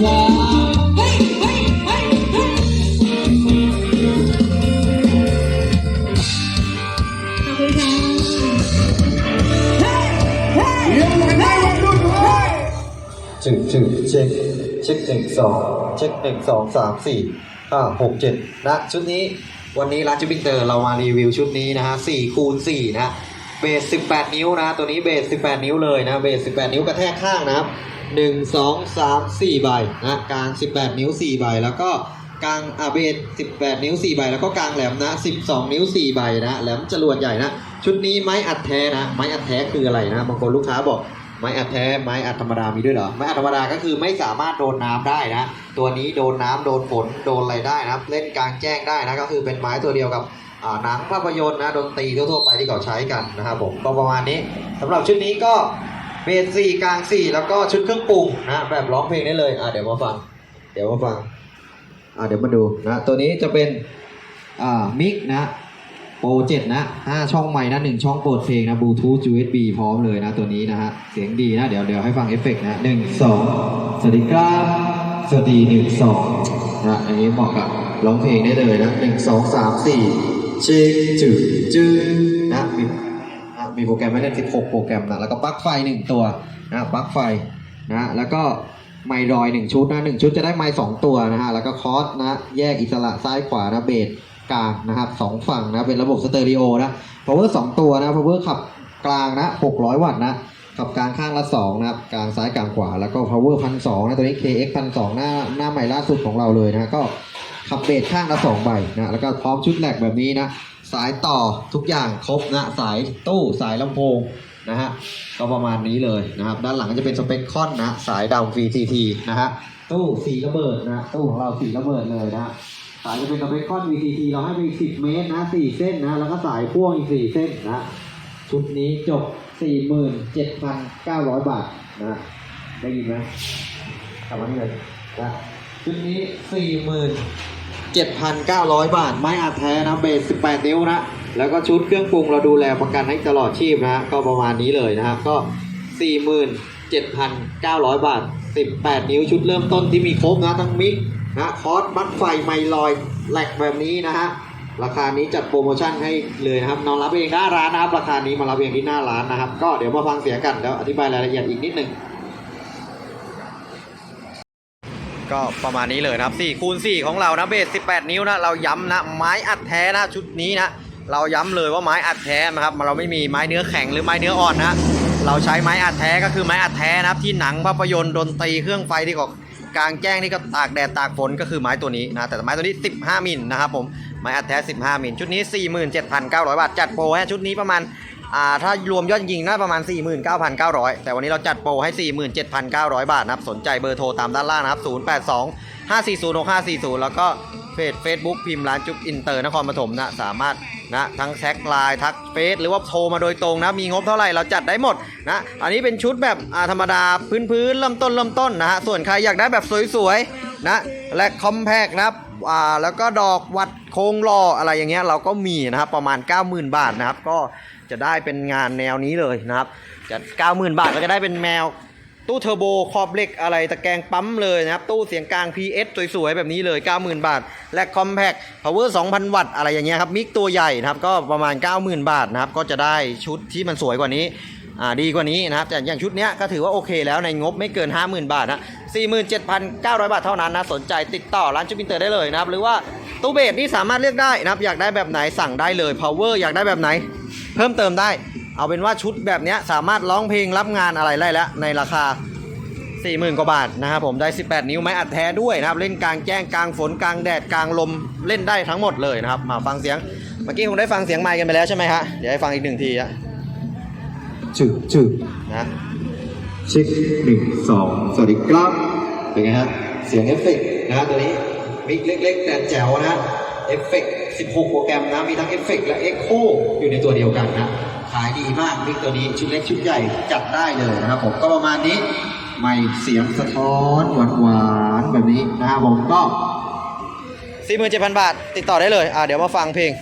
ขวาเฮ้ยเฮ้ยเฮ้ยเฮ้ยขอบคุณค่ะเฮ้ยเฮ้ยเลี้ยงไว้วัยรุ่นเฮ้ยจึกจึกเช็คเช็คหนึ่งสองเช็คหนึ่งสองสามสี่ห้าหกเจ็ดนะชุดนี้วันนี้ร้านจิบบิงเตอร์เรามารีวิวชุดนี้นะฮะสี่คูณสี่นะ เบสสิบแปดนิ้วนะ ตัวนี้เบสสิบแปดนิ้วเลยนะ เบสสิบแปดนิ้วกระแทกข้างนะครับหนึ่งสองสามสี่ใบนะกลางสิบแปดนิ้วสี่ใบ แล้วก็กลางอาเบสสิบแปดนิ้วสี่ใบ แล้วก็กลางแหลมนะสิบสองนิ้วสี่ใบนะ แหลมจรวดใหญ่นะ ชุดนี้ไม้อัดแท้นะ ไม้อัดแท้คืออะไรนะ บางคนลูกค้าบอกไม้อัดแท้ไม้อัดธรรมดามีด้วยเหรอ ไม้อัดธรรมดาก็คือไม่สามารถโดนน้ำได้นะ ตัวนี้โดนน้ำโดนฝนโดนอะไรได้นะ เล่นกลางแจ้งได้นะ ก็คือเป็นไม้ตัวเดียวกับ หนังภาพยนตร์นะดนตรีทั่วๆไปที่เขาใช้กันนะครับผมก็ประมาณนี้สำหรับชุดนี้ก็เบสสี่กลางสี่แล้วก็ชุดเครื่องปรุงนะแบบร้องเพลงได้เลยอะเดี๋ยวมาฟัง เดี๋ยวมาฟังอะเดี๋ยวมาดูนะตัวนี้จะเป็นอ่ามิกนะโปรเจ็ดนะห้าช่องใหม่นะหนึ่งช่องเปิดเพลงนะบลูทูธ USB พร้อมเลยนะตัวนี้นะฮะเสียงดีนะเดี๋ยวเดี๋ยวให้ฟังเอฟเฟกต์นะหนึ่งสองสวัสดีครับสวัสดีหนึ่งสองนะอันนี้เหมาะกับร้องเพลงได้เลยนะหนึ่งสองสามสี่ เจืดจืดนะมีนะมีโปรแกรมให้เล่น16โปรแกรมนะแล้วก็ปลั๊กไฟหนึ่งตัวนะปลั๊กไฟนะแล้วก็ไมค์รอยหนึ่งชุดนะหนึ่งชุดจะได้ไมค์สองตัวนะฮะแล้วก็คอร์สนะแยกอิสระซ้ายขวานะเบสกลางนะครับสองฝั่งนะเป็นระบบสเตอริโอนะ power สองตัวนะ power ขับกลางนะ600วัตต์นะ ขับกลางข้างละ2นะครับกลางซ้ายกลางขวาแล้วก็ power พันสนะตัวนี้ KX พันสหน้าหน้าใหม่ล่าสุดของเราเลยนะก็ขับเบสข้างละ2ใบนะแล้วก็พร้อมชุดแหลกแบบนี้นะสายต่อทุกอย่างครบนะสายตู้สายลำโพงนะฮะก็ประมาณนี้เลยนะครับด้านหลังจะเป็นสเปคคอนนะสายดำ VTT นะฮะตู้สีระเบิดนะตู้ของเราสีระเบิดเลยนะสายจะเป็นสเปคคอน VCT เราให้ไปอีก10 เมตรนะ4เส้นนะแล้วก็สายพ่วงอีก4เส้นนะชุดนี้จบ 47,900 บาทนะได้ยินไหมกลับมานี่เลยนะชุดนี้ 47,900 บาท ไม้อัดแท้นะเบส 18 นิ้วนะ แล้วก็ชุดเครื่องปรุงเราดูแลประกันให้ตลอดชีพนะ ก็ประมาณนี้เลยนะฮะก็ 47,900 บาท 18 นิ้วชุดเริ่มต้นที่มีครบนะ ทั้งมิกนะคอร์สบัตไฟไมลอยแหลกแบบนี้นะฮะ ราคานี้จัดโปรโมชั่นให้เลยนะครับน้องรับเองหน้าร้านนะครับ ราคานี้มารับเองที่หน้าร้านนะครับ ก็เดี๋ยวมาฟังเสียงกันแล้วอธิบายรายละเอียดอีกนิดหนึ่งก็ประมาณนี้เลยนะครับ4คูณ4ของเรานะเบส18 นิ้วนะเราย้ำนะไม้อัดแท้นะชุดนี้นะเราย้ำเลยว่าไม้อัดแท้นะครับเราไม่มีไม้เนื้อแข็งหรือไม้เนื้ออ่อนนะเราใช้ไม้อัดแท้ก็คือไม้อัดแท้นะครับที่หนังภาพยนตร์ดนตรีเครื่องไฟที่ กลางแจ้งนี่ก็ตากแดดตากฝนก็คือไม้ตัวนี้นะแต่ไม้ตัวนี้ 15 มิลนะครับผมไม้อัดแท้ 15 มิลชุดนี้ 47,900 บาท จัดโปรให้ชุดนี้ประมาณอ่าถ้ารวมยอดยิงน่าประมาณ 49,900 แต่วันนี้เราจัดโปรให้ 47,900 บาทนะครับสนใจเบอร์โทรตามด้านล่างนะครับ 082 540 6540 แล้วก็ เพจ Facebook พิมพ์ร้านจุ๊บอินเตอร์นครปฐมนะสามารถนะทั้งแซกไลน์ทักเฟซหรือว่าโทรมาโดยตรงนะมีงบเท่าไหร่เราจัดได้หมดนะอันนี้เป็นชุดแบบอ่าธรรมดาพื้นๆเริ่มต้นเริ่มต้นนะฮะส่วนใครอยากได้แบบสวยๆนะและคอมแพกนะอ่าแล้วก็ดอกวัดโค้งรออะไรอย่างเงี้ยเราก็มีนะครับประมาณ 90,000 บาทนะครับก็จะได้เป็นงานแนวนี้เลยนะครับจะ 90,000 บาทก็จะได้เป็นแมว ตู้เทอร์โบขอบเหล็กอะไรตะแกรงปั๊มเลยนะครับ ตู้เสียงกลาง PS สวยๆ แบบนี้เลย 90,000 บาท และคอมแพค power 2,000 วัตต์อะไรอย่างเงี้ยครับ มิกตัวใหญ่นะครับ ก็ประมาณ 90,000 บาทนะครับ ก็จะได้ชุดที่มันสวยกว่านี้อ่าดีกว่านี้นะครับแต่อย่างชุดเนี้ยก็ถือว่าโอเคแล้วในงบไม่เกิน 50,000 บาทนะ47,900 บาทเท่านั้นนะสนใจติดต่อร้านจุบินเตอร์ได้เลยนะครับ หรือว่าตู้เบสนี่สามารถเลือกได้นะครับอยากได้แบบไหนสั่งได้เลย power อยากได้แบบไหน เพิ่มเติมได้ เอาเป็นว่าชุดแบบเนี้ยสามารถร้องเพลงรับงานอะไรได้แล้วในราคา 40,000 กว่าบาทนะครับผมได้ 18 นิ้วไม้อัดแท้ด้วยนะครับเล่นกลางแจ้งกลางฝนกลางแดดกลางลมเล่นได้ทั้งหมดเลยนะครับมาฟังเสียงเมื่อกี้คงได้ฟังเสียงไมค์กันไปแล้วใช่ไหมฮะเดี๋ยวให้ฟังอีกหนึ่งทีอะจึจึนะเช็คหนึ่งสองสวัสดีครับเป็นไงฮะเสียงเอฟเฟกต์นะตัวนี้มิกเล็ก ๆ แต่แจ๋วนะเอฟเฟกต์16 โปรแกรมนะมีทั้งเอฟเฟกต์และเอ็กโคอยู่ในตัวเดียวกันนะขายดีมากมิกตัวนี้ชุดเล็กชุดใหญ่จัดได้เลยนะครับผมก็ประมาณนี้ไม่เสียงสะท้อนหวานหวานๆแบบนี้นะครับผมก็ 47,000 บาท ติดต่อได้เลย อ่าเดี๋ยวมาฟังเพลง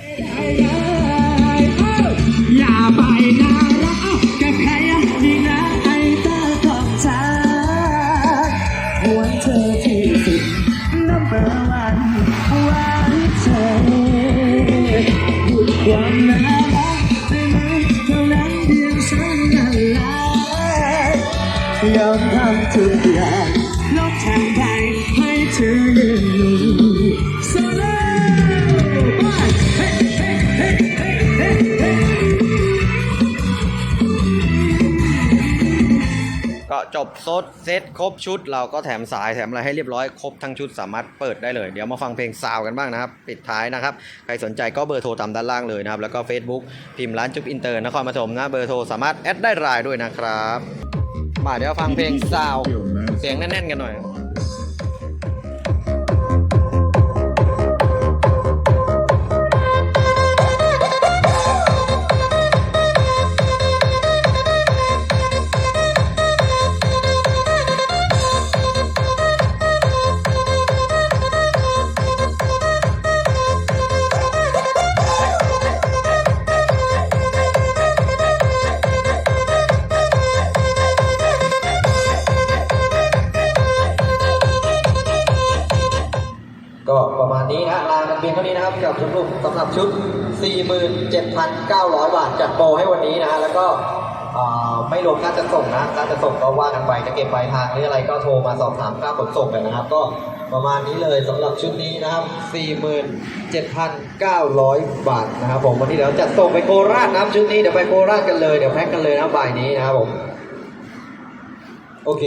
ยอมทำทุกอย่างลดทางใจให้เธอยืนหนึ่งโซโล่ก็จบโซดเซตครบชุด เราก็แถมสายแถมอะไรให้เรียบร้อยครบทั้งชุดสามารถเปิดได้เลย เดี๋ยวมาฟังเพลงซาวกันบ้างนะครับ ปิดท้ายนะครับ ใครสนใจก็เบอร์โทรตามด้านล่างเลยนะครับ แล้วก็ Facebook พิมพ์ร้านจุ๊บอินเตอร์นครปฐมนะเบอร์โทรสามารถแอดได้รายด้วยนะครับ มาเดี๋ยวฟังเพลงซาวเสียงแน่นๆกันหน่อย พียงเท่านี้นะครับกับชุดลูกสำหรับชุด 47,900 บาทจัดโปรให้วันนี้นะฮะแล้วก็ไม่รวมค่าจัดส่งนะค่าจัดส่งก็ว่ากันไปจะเก็บปลายทางหรืออะไรก็โทรมาสอบถามค่าขนส่งกันนะครับ ก็ประมาณนี้เลยสำหรับชุดนี้นะครับ 47,900 บาทนะครับผมวันนี้เดี๋ยวจัดส่งไปโคราชนะครับชุดนี้เดี๋ยวไปโคราชกันเลยเดี๋ยวแพ็คกันเลยนะบ่ายนี้นะครับผมโอเค